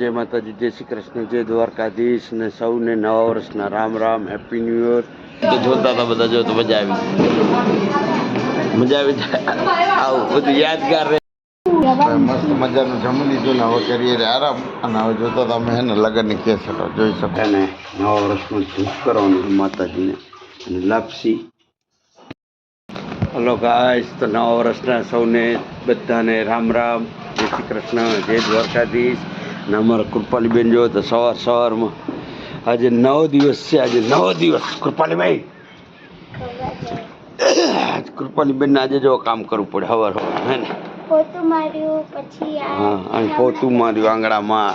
જય માતાજી, જય શ્રી કૃષ્ણ, જય દ્વારકાધીશ ને સૌને નવા વર્ષના Ram Ram happy new year તો જોતા હતા બધા, જો તો મજા આવી. મજા આવી જાય. આવું બધું યાદગાર રહે. મસ્ત મજાનું જમી લીધું ને હવે કરીએ આરામ. અને હવે જોતા તમે એને ને લગ્નની કેસેટો જોઈ શકો. અને નવા વર્ષનું ધૂપ કરવાનું માતાજીને. અને લાપસી. હલો ગાઈસ તો નવા વર્ષના સૌને બધાને રામ રામ. જય શ્રી કૃષ્ણ જય દ્વારકાધીશ. અને અમારા કૃપાલીબેન જો તો સવાર સવારમાં. આજે નવ દિવસ છે આજે નવ દિવસ. કૃપાલીભાઈ કૃપાલીબેન આજે જો કામ કરવું પડે હવાર હવાર હે ને? પોતું માર્યું પછી હા અને પોતું માર્યું આંગણામાં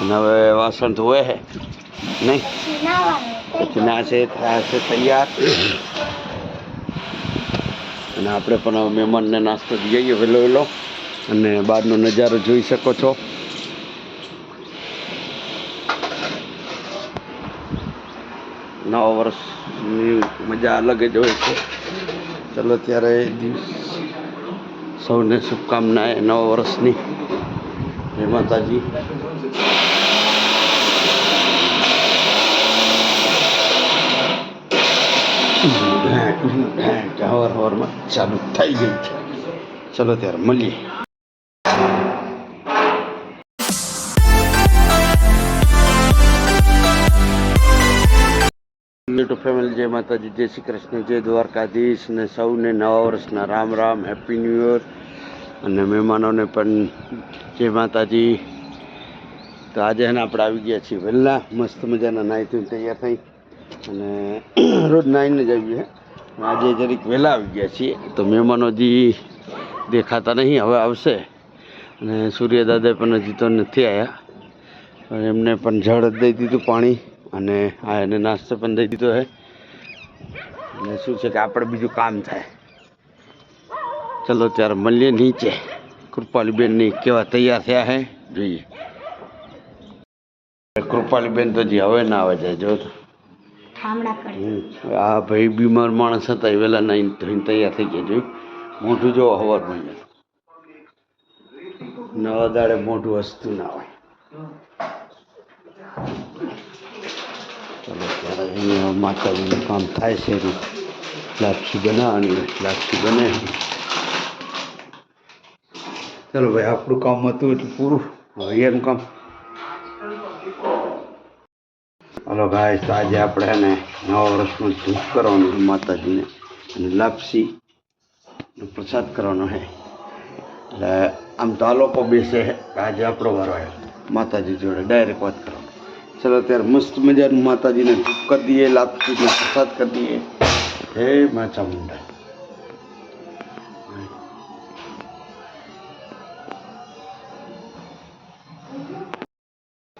અને હવે વાસણ ધોવે હે નહીં? પછી નાશે થશે તૈયાર. અને આપણે પણ મહેમાનને નાસ્તો જઈએ વહેલો વહેલો. અને બહારનો નજારો જોઈ શકો છો. નવા વર્ષની મજા અલગ જ હોય છે. ચલો ત્યારે દિવસ સૌને એ નવા વર્ષની. જય માતાજી. હવાર હવારમાં ચાલુ થઈ ગઈ છે. ચલો ત્યારે મળીએ. યુટ્યુબ ફેમિલી જય માતાજી જય શ્રી કૃષ્ણ જય દ્વારકાધીશ ને સૌને નવા વર્ષના Ram Ram happy new year અને મહેમાનોને પણ જય માતાજી તો આજે એને આપણે આવી ગયા છીએ વહેલા, મસ્ત મજાના નાહી ધોઈને તૈયાર થઈ. અને રોજ નાહીને જ આવીએ. આજે જરીક વહેલા આવી ગયા છીએ. તો મહેમાનો હજી દેખાતા નહીં, હવે આવશે. અને સૂર્યદાદા પણ હજી તો નથી આવ્યા એમને પણ જળ દઈ દીધું પાણી. અને આ એને નાસ્તો પણ દઈ દીધો છે અને શું છે કે આપણે બીજું કામ થાય. ચલો ત્યારે મળીએ નીચે. કૃપાલીબેનની કેવા તૈયાર થયા છે જોઈએ. કૃપાલીબેન તો હવે ના આવે જાય જો. આ ભાઈ બીમાર માણસ હતા એ વહેલા ધોઈને તૈયાર થઈ ગયા જોયું? મોઢું જો હવારમાં નવા દાડે મોઢું હસતું ના હોય ચલો ત્યારે માતાજીનું કામ થાય છે લાપસી બનાવવાની, લાપસી બને. ચાલો ભાઈ, આપણું કામ હતું એટલે પૂરું. એનું કામ. હલો ભાઈ, તો આજે આપણે એને નવા વર્ષનું ધૂપ કરવાનું માતાજીને અને લાપસી પ્રસાદ કરવાનો છે. એટલે આમ તો આ લોકો બેસે આજે આપણો વારો આવ્યો. માતાજી જોડે ડાયરેક્ટ વાત કરવાનો ચલો ત્યારે મસ્ત મજાનું માતાજીને ધૂપ કરી દઈએ, લાપસીને પ્રસાદ કરી દઈએ. હે મા ચામુંડા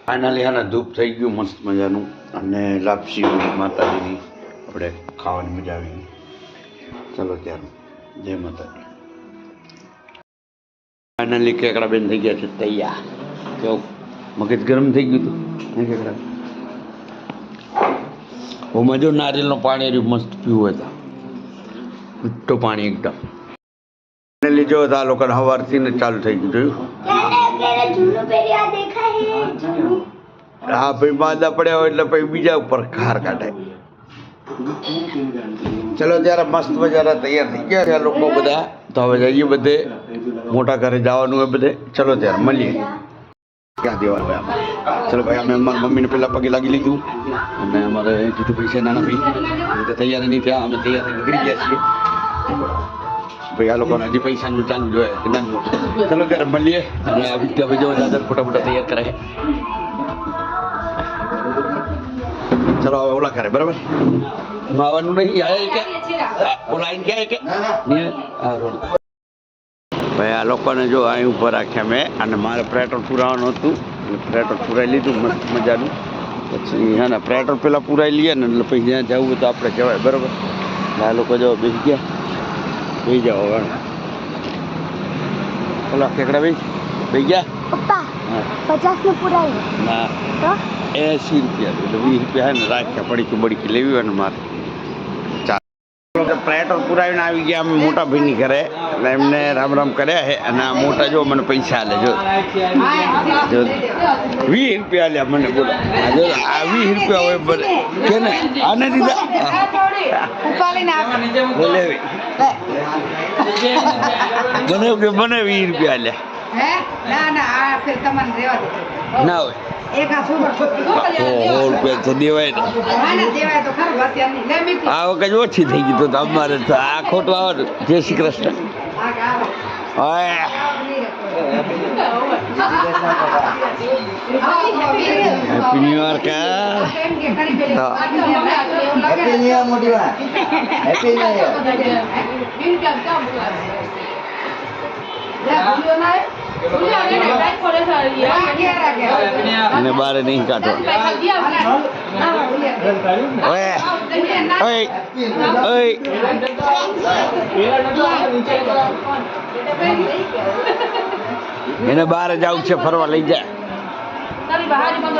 ફાઇનલી આને ધૂપ થઈ ગયું મસ્ત મજાનું અને લાપસી માતાજીની. આપણે ખાવાની મજા આવી ગઈ. ચલો ત્યારે. જય માતાજી. ફાઇનલી કેકડા બેન થઈ ગયા છે તૈયાર. કેવું મગજ ગરમ થઈ ગયું હતું. બહુ મજો નારિયેલનું પાણી મસ્ત પીવું હતા મીઠું પાણી એકદમ. ફાઇનલી જો તો આ લોકોને સવારથી ચાલુ થઈ ગયું, જોયું? હા, ભાઈ માંદા પડ્યા હોય એટલે પછી બીજા ઉપર ખાર કાઢે. ચલો, ત્યારે મસ્ત મજાના તૈયાર થઈ ગયા છે લોકો બધા. તો હવે જઈએ બધે. મોટા ઘરે જવાનું હોય બધે. ચલો, ત્યારે મળીએ. ક્યાં હોય આમાં ચલો ભાઈ અમે મારા મમ્મીને પહેલાં પગે લાગી લીધું અને અમારે કીધું પૈસા નાના ભાઈ તો તૈયાર નહીં થયા અમે તૈયાર નીકળી ગયા છીએ ભાઈ આ લોકોને હજી પૈસાનું ચાલુ જોઈએ કે ના ચલો ત્યારે મળીએ અને આ વિદ્યાભાઈ જો દાદા ફોટા ફોટા તૈયાર કરે છે ચલો હવે ઓલા કરે બરાબર માવાનું નહીં આવે કે ઓલા આઈને ક્યાં કે નહીં આ રોડ ભાઈ આ લોકોને જો અહીં ઊભા રાખ્યા મેં અને મારે પેટ્રોલ પુરાવાનું હતું. અને પેટ્રોલ પુરાઈ લીધું મસ્ત મજાનું. પછી હા ને પેટ્રોલ પહેલાં પુરાઈ લઈએ ને એટલે પછી જ્યાં જવું હોય તો આપણે જવાય બરાબર? આ લોકો જો બેસી ગયા. બેસી જાઓ હવે. ઓલા કેકડા ભાઈ બેસી ગયા? પચાસનું. એસી રૂપિયા એટલે વીસ રૂપિયા હે ને રાખ્યા પડીકી બડીકી લેવી હોય ને મારે. ચાલ પુરાવીને આવી ગયા અમે મોટા ભાઈની ઘરે. એટલે એમને રામ રામ કર્યા છે અને આ મોટા જો મને પૈસા આલે જો. વીસ રૂપિયા આલ્યા મને બોલો. આ જો આ વીસ રૂપિયા હોય બને કે ને આને દીધા? બોલે મને કે મને વીસ રૂપિયા આલ્યા. ના હોય. સો રૂપિયા તો દેવાય ને. હા ને દેવાય તો ખરું અત્યારની લે મીઠી આ વખત ઓછી થઈ ગઈ તો તો અમારે તો આ ખોટું આવે જય શ્રી કૃષ્ણ. આ ગાવ. ઓય હેપી ન્યુ યર કા? હેપી ન્યુ મોટી વાત. હેપી ન્યુ અને બારે નહીં કાઢો. ઓય એને બહાર જવું છે, ફરવા લઈ જાય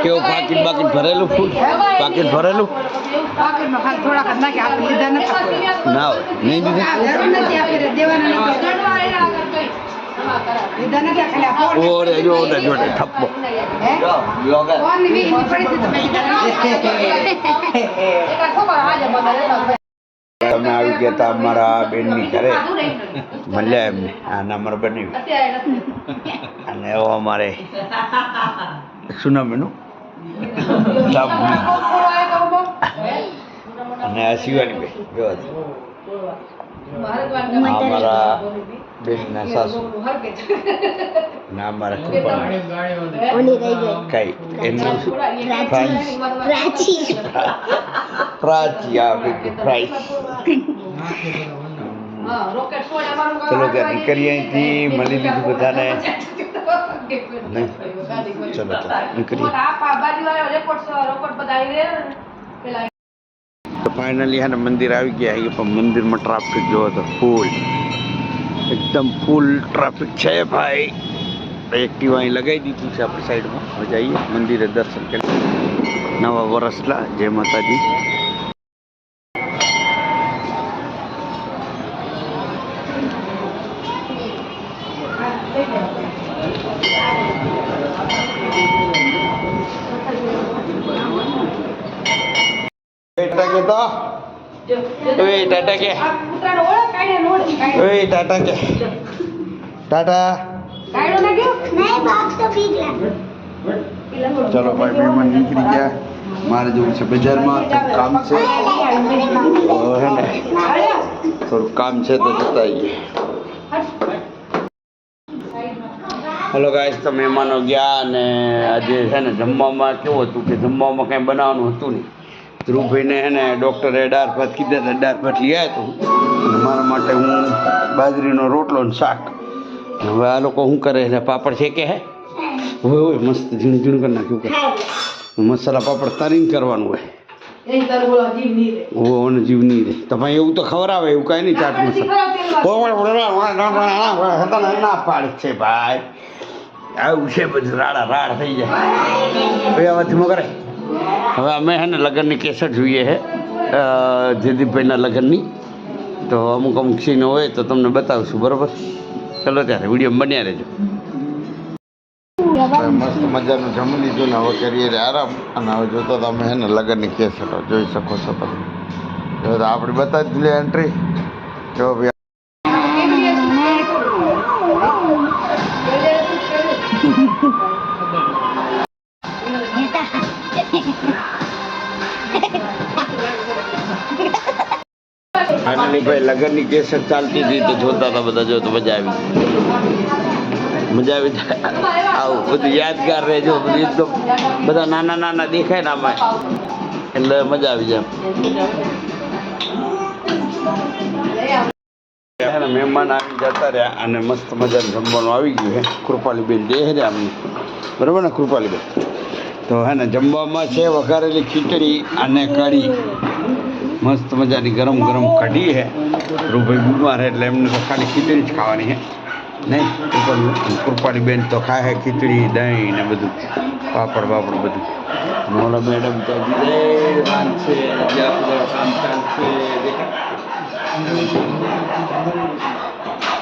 કેવું પાકીટ બાકીટ ભરેલું? ફૂડ પાકીટ ભરેલું? જ ના નહીં દીધું? ઓરે જો ઓરે જોડે કીધું તમે આવી ગયા હતા અમારા બેનની ઘરે મળ્યા એમને આના અમારે બન્યું અને એવો અમારે શું નામ એનું અને આ શિવાની બેન આ અમારા બેનના સાસુ. ના અમારા ગઈ. કઈ ફ્રાન્સ પ્રાચી. પ્રાચી. આ બેન ચલો ત્યાં નીકળી અહીંથી મળી લીધું બધાને. ચલો નીકળી તો ફાઇનલી હે મંદિર આવી ગયા એ પણ મંદિરમાં ટ્રાફિક જોવો તો ફૂલ એકદમ ફૂલ ટ્રાફિક છે ભાઈ. એક્ટિવા અહીં લગાવી દીધું છે આપણી સાઈડમાં હવે જઈએ મંદિરે દર્શન કરી. નવા વર્ષના જય માતાજી એ ટાટા કે તો એ ટાટા કે? ઓય ટાટા કે. ટાટા. નહીં બાપ તો બીક લાગે ચલો ભાઈ મહેમાન નીકળી ગયા. મારે જવું છે બજારમાં કામ છે. હે ને થોડું કામ છે તો જતા આવીએ. હલો ગાઈસ તો મહેમાનો ગયા અને આજે છે ને જમવામાં કેવું હતું કે જમવામાં કાંઈ બનાવવાનું હતું નહીં. ધ્રુવભાઈને એને ને ડૉક્ટરે દાળ ભાત કીધા હતા દાળ ભાત લઈ આવ્યા હતું મારા માટે હું બાજરીનો રોટલો ને શાક. હવે આ લોકો શું કરે એટલે પાપડ છે કે હે? હવે હોય મસ્ત ઝીણું ઝીણું કરી નાખ્યું કે. મસાલા પાપડ તરીને કરવાનું હોય. ઓને જીવ નહીં રહે. તમારે એવું તો ખવડાવે એવું કાંઈ નહીં ચાટ મસાલા ના પાડે છે ભાઈ. આવું છે બધું રાડા રાડ થઈ જાય. ભાઈ આવાથી મગરે હવે અમે હે ને લગ્નની કેસેટ જોઈએ છે જયદીપભાઈના લગ્નની. તો અમુક અમુક સીન હોય તો તમને બતાવશું, બરાબર? ચલો ત્યારે, વીડિયો બન્યા રહેજો. મસ્ત મજાનું જમી લીધું ને હવે કરીએ આરામ. અને હવે જોતો તમે હે ને લગ્નની કેસેટો જોઈ શકો છો તમે. જો આપણી બતાવી દીધી એન્ટ્રી જો ભાઈ ફાઇનલી ભાઈ લગ્નની કેસેટ ચાલતી હતી તો જોતા હતા બધા, જો તો મજા આવી મજા આવી જાય આવું બધું યાદગાર રહેજો બધું એકદમ બધા નાના નાના દેખાય ને આમાં. એટલે મજા આવી જાય મહેમાન આવી જતા રહ્યા અને મસ્ત મજાનું જમવાનું આવી ગયું હે. કૃપાલીબેન છે આમ બરાબર ને કૃપાલીબેન? તો હે ને જમવામાં છે વઘારેલી ખીચડી અને કઢી. મસ્ત મજાની ગરમ ગરમ કઢી હે રૂભાઈ બીમાર એટલે એમને તો ખાલી ખીચડી જ ખાવાની હે નહીં કૃપાળી બેન તો ખાય હે ખીચડી દહીં ને બધું. પાપડ બાપડ બધું. મોલા મેડમ તો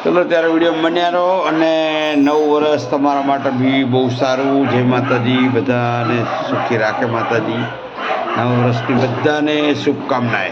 ચલો ત્યારે વીડિયો બન્યા રહો અને નવું વર્ષ તમારા માટે બી બહુ સારું. જય માતાજી બધાને સુખી રાખે માતાજી. નવા વર્ષની બધાને શુભકામનાએ